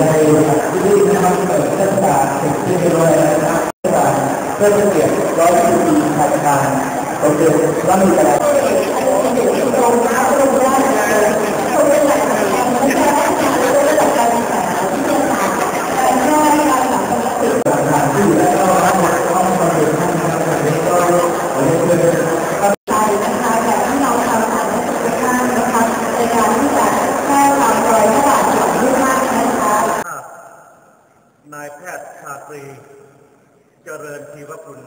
ได้ที่นะครับเปิดเทศกาลเป็นที่เรียบร้อยนะครับเพื่อเกียรติร้อยปีพันการโอเคว่ามีอะไร นายแพทย์ชาตรี เจริญชีวคุณ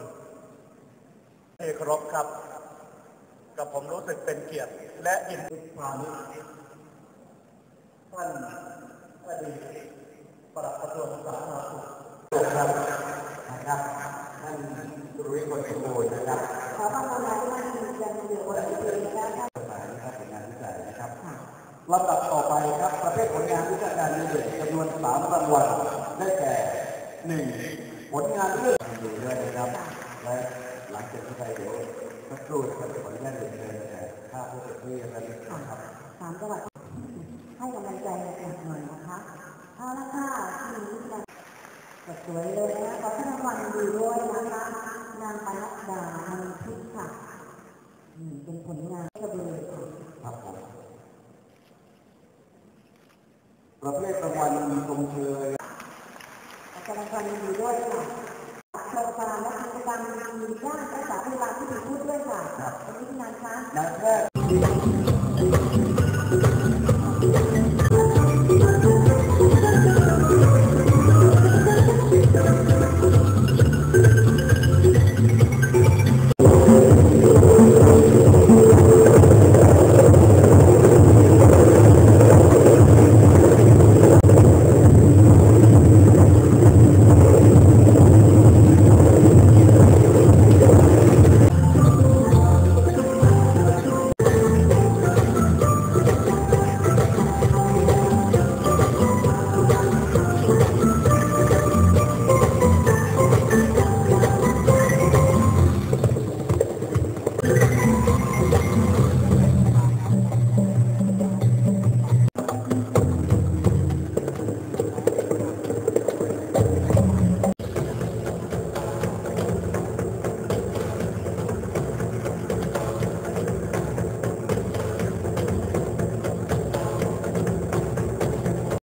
เอกรบครับ กับผมรู้สึกเป็นเกียรติ และยินดีพานิชท่านอดีตปลัดกระทรวงสาธารณสุขครับนะครับท่านสุริคนสมบูรณ์นะครับขอความกรุณาที่ท่านยังอยู่บนเวทีนะคะกฎหมายนะครับเป็นงานวิจัยนะครับลำดับต่อ ภทผลงานวิชาการดีเด่นจำนวนสามรางวัลได้แก่หนึ่งผลงานเรื่องดีด้วยนะครับและหลังจากนี้ไปเดี๋ยวสักครู่จะขออนุญาตเรียนเชิญแต่ภาพผู้เป็นที่ระลึกนะครับสามจังหวัดให้กำลังใจกันหน่อยนะคะเอาละค่ะทีนี้กันสวยเลยนะขอให้รางวัลดีด้วยนะคะนางปนัดดามันพิษค่ะเป็นผลงานกระเบือค่ะ ครับผม ประเภทรางวัลมีชมเชยแสดงความยินดีด้วยค่ะโครงการและกิจกรรมดีๆด้านรักษาพยาบาลที่ดีพูดด้วยค่ะวันนี้งานค้านนายแพทย์